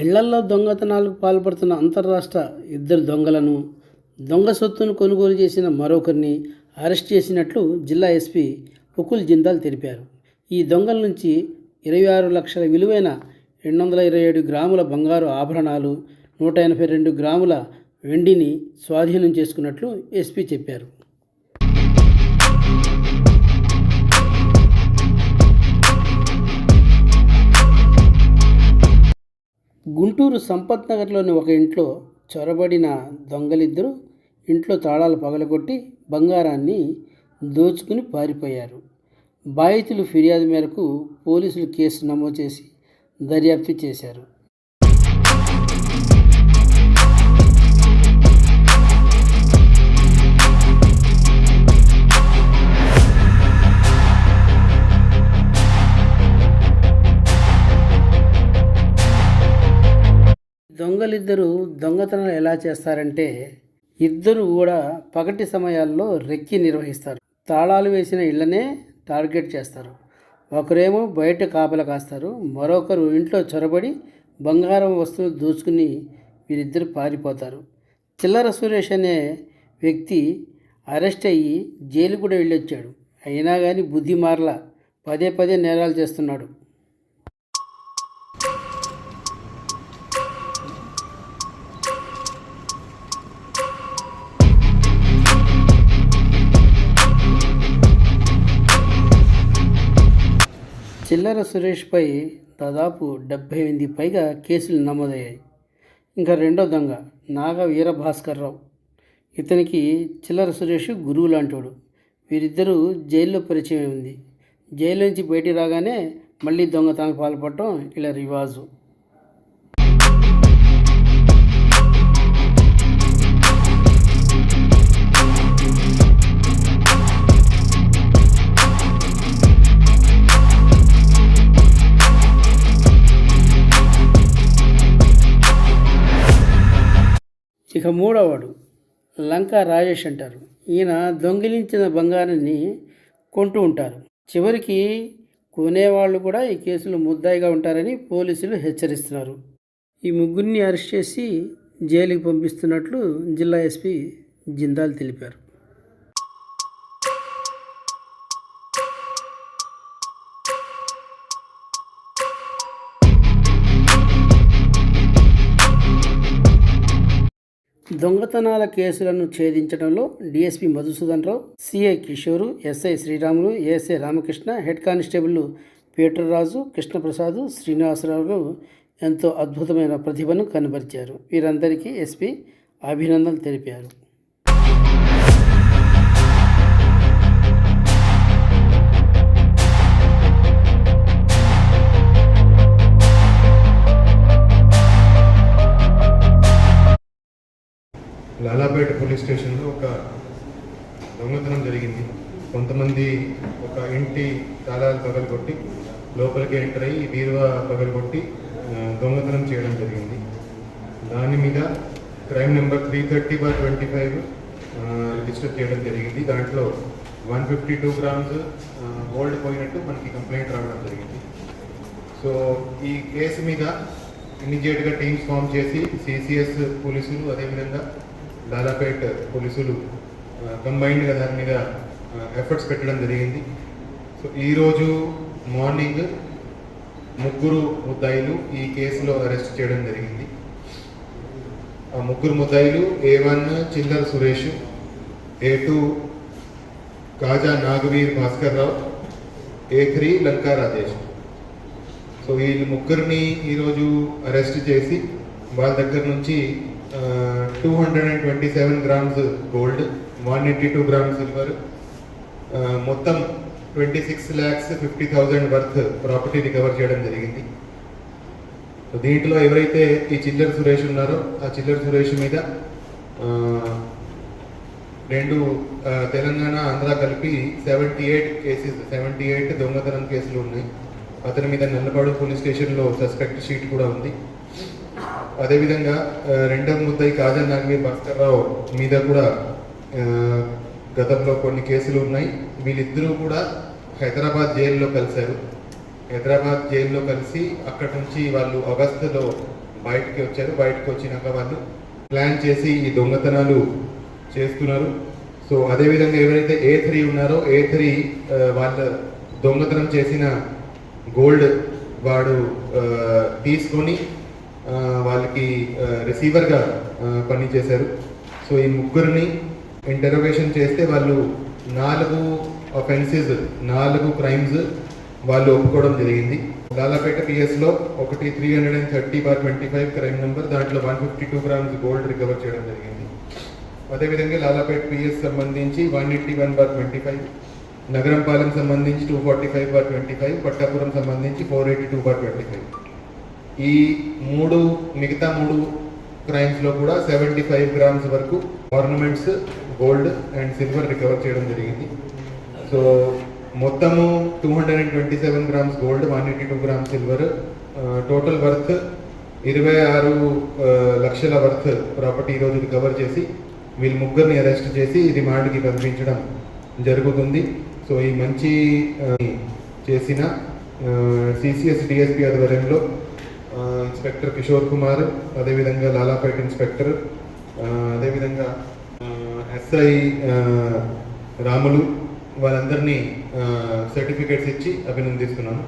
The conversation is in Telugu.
ఇళ్ళల్లో దొంగతనాలకు పాల్పడుతున్న అంతర్రాష్ట్ర ఇద్దరు దొంగలను దొంగ సొత్తును కొనుగోలు చేసిన మరొకరిని అరెస్ట్ చేసినట్లు జిల్లా ఎస్పీ ఉకుల్ జిందాల్ తెలిపారు. ఈ దొంగల నుంచి ఇరవై ఆరు లక్షల విలువైన రెండు వందల ఇరవై ఏడు గ్రాముల బంగారు ఆభరణాలు నూట ఎనభై రెండు గ్రాముల వెండిని స్వాధీనం చేసుకున్నట్లు ఎస్పీ చెప్పారు. గుంటూరు సంపత్ నగర్లోని ఒక ఇంట్లో చొరబడిన దొంగలిద్దరూ ఇంట్లో తాళాలు పగలగొట్టి బంగారాన్ని దోచుకుని పారిపోయారు. బాధితులు ఫిర్యాదు మేరకు పోలీసులు కేసు నమోదు చేసి దర్యాప్తు చేశారు. దొంగలిద్దరూ దొంగతనాలు ఎలా చేస్తారంటే ఇద్దరు కూడా పగటి సమయాల్లో రెక్కి నిర్వహిస్తారు. తాళాలు వేసిన ఇళ్ళనే టార్గెట్ చేస్తారు. ఒకరేమో బయట కాపలా కాస్తారు. మరొకరు ఇంట్లో చొరబడి బంగారం వస్తువులు దోచుకుని వీరిద్దరు పారిపోతారు. చిల్లర సురేష్ అనే వ్యక్తి అరెస్ట్ అయ్యి జైలు కూడా వెళ్ళొచ్చాడు. అయినా కానీ బుద్ధి మారల. పదే పదే నేరాలు చేస్తున్నాడు. చిల్లర సురేష్పై దాదాపు డెబ్భై ఎనిమిది పైగా కేసులు నమోదయ్యాయి. ఇంకా రెండో దొంగ నాగ వీరభాస్కర్రావు. ఇతనికి చిల్లర సురేష్ గురువు లాంటివాడు వీరిద్దరూ జైల్లో పరిచయం ఉంది. జైలు నుంచి బయటికి రాగానే మళ్ళీ దొంగతనానికి పాల్పడటం ఇలా రివాజు. ఇక మూడవడు లంకా రాజేష్ అంటారు. ఈయన దొంగిలించిన బంగారాన్ని కొంటూ ఉంటారు. చివరికి కొనేవాళ్ళు కూడా ఈ కేసులో ముద్దాయిగా ఉంటారని పోలీసులు హెచ్చరిస్తున్నారు. ఈ ముగ్గురిని అరెస్ట్ చేసి జైలుకి పంపిస్తున్నట్లు జిల్లా ఎస్పీ జిందాల్ తెలిపారు. దొంగతనాల కేసులను ఛేదించడంలో DSP Madhusudan Rao CI Kishore SI Sriramulu ASI Ramakrishna head constable Peterraju Krishnaprasad శ్రీనివాసరావులు ఎంతో అద్భుతమైన ప్రతిభను కనబరిచారు. వీరందరికీ ఎస్పీ అభినందనలు తెలిపారు. పోలీస్ స్టేషన్లో ఒక దొంగతనం జరిగింది. కొంతమంది ఒక ఇంటి తాళాలు పగలగొట్టి లోపలికి ఎంటర్ అయ్యి బీరువా పగలగొట్టి దొంగతనం చేయడం జరిగింది. దాని మీద crime number three thirty bar twenty five register చేయడం జరిగింది. దాంట్లో one fifty two grams gold పోయినట్టు మనకి కంప్లైంట్ రావడం జరిగింది. సో ఈ కేసు మీద ఇమీడియట్గా టీమ్స్ ఫామ్ చేసి సిసిఎస్ పోలీసులు అదేవిధంగా లాలాపేట్ పోలీసులు కంబైన్డ్గా దాని మీద ఎఫర్ట్స్ పెట్టడం జరిగింది. సో ఈరోజు మార్నింగ్ ముగ్గురు ముద్దాయిలు ఈ కేసులో అరెస్ట్ చేయడం జరిగింది. ఆ ముగ్గురు ముద్దాయిలు A one Chindar Suresh A two Kaja Nagaveer Bhaskar Rao A three Lanka Rajesh. So వీళ్ళు ముగ్గురిని ఈరోజు అరెస్ట్ చేసి వాళ్ళ దగ్గర నుంచి two hundred and twenty seven grams gold one eighty two grams silver మొత్తం twenty six lakhs fifty thousand worth property recover చేయడం జరిగింది. దీంట్లో ఎవరైతే ఈ చిల్లర సురేష్ ఉన్నారో ఆ చిల్లర సురేష్ మీద రెండు తెలంగాణ ఆంధ్ర కలిపి seventy eight cases seventy eight దొంగతనం కేసులు ఉన్నాయి. అతని మీద నల్లపాడు పోలీస్ స్టేషన్లో సస్పెక్ట్ షీట్ కూడా ఉంది. అదేవిధంగా రెండవ ముద్దాయి కాజల్ నాగవీర్ భాస్కర్రావు మీద కూడా గతంలో కొన్ని కేసులు ఉన్నాయి. వీళ్ళిద్దరూ కూడా హైదరాబాద్ జైల్లో కలిశారు. హైదరాబాద్ జైల్లో కలిసి అక్కడి నుంచి వాళ్ళు ఆగస్టులో బయటికి వచ్చారు. బయటకు వచ్చినాక వాళ్ళు ప్లాన్ చేసి ఈ దొంగతనాలు చేస్తున్నారు. సో అదేవిధంగా ఎవరైతే ఏ త్రీ ఉన్నారో ఏ త్రీ వాళ్ళ దొంగతనం చేసిన గోల్డ్ వాడు తీసుకొని వాళ్ళకి రిసీవర్గా పనిచేశారు. సో ఈ ముగ్గురిని ఇంటరోగేషన్ చేస్తే వాళ్ళు నాలుగు అఫెన్సెస్ నాలుగు క్రైమ్స్ వాళ్ళు ఒప్పుకోవడం జరిగింది. లాలాపేట పిఎస్లో ఒకటి three hundred and thirty bar twenty five crime number దాంట్లో one fifty two grams gold recover చేయడం జరిగింది. అదేవిధంగా లాలాపేట పిఎస్ సంబంధించి one eighty one bar twenty five Nagarampalem సంబంధించి two forty five bar twenty five Pattapuram సంబంధించి four eighty two bar twenty five ఈ మూడు మిగతా మూడు క్రైమ్స్లో కూడా సెవెంటీ ఫైవ్ గ్రామ్స్ వరకు ornaments gold and silver recover చేయడం జరిగింది. సో మొత్తము two hundred and twenty seven grams gold one eighty two grams silver total worth ఇరవై ఆరు లక్షల వర్త్ ప్రాపర్టీ ఈరోజు రికవర్ చేసి వీళ్ళు ముగ్గురిని అరెస్ట్ చేసి రిమాండ్కి పంపించడం జరుగుతుంది. సో ఈ మంచి చేసిన సిసిఎస్ డిఎస్పి ఆధ్వర్యంలో ఇన్స్పెక్టర్ కిషోర్ కుమార్ అదేవిధంగా లాలాపేట ఇన్స్పెక్టర్ అదేవిధంగా ఎస్ఐ రాములు వాళ్ళందరినీ సర్టిఫికేట్స్ ఇచ్చి అభినందిస్తున్నాను.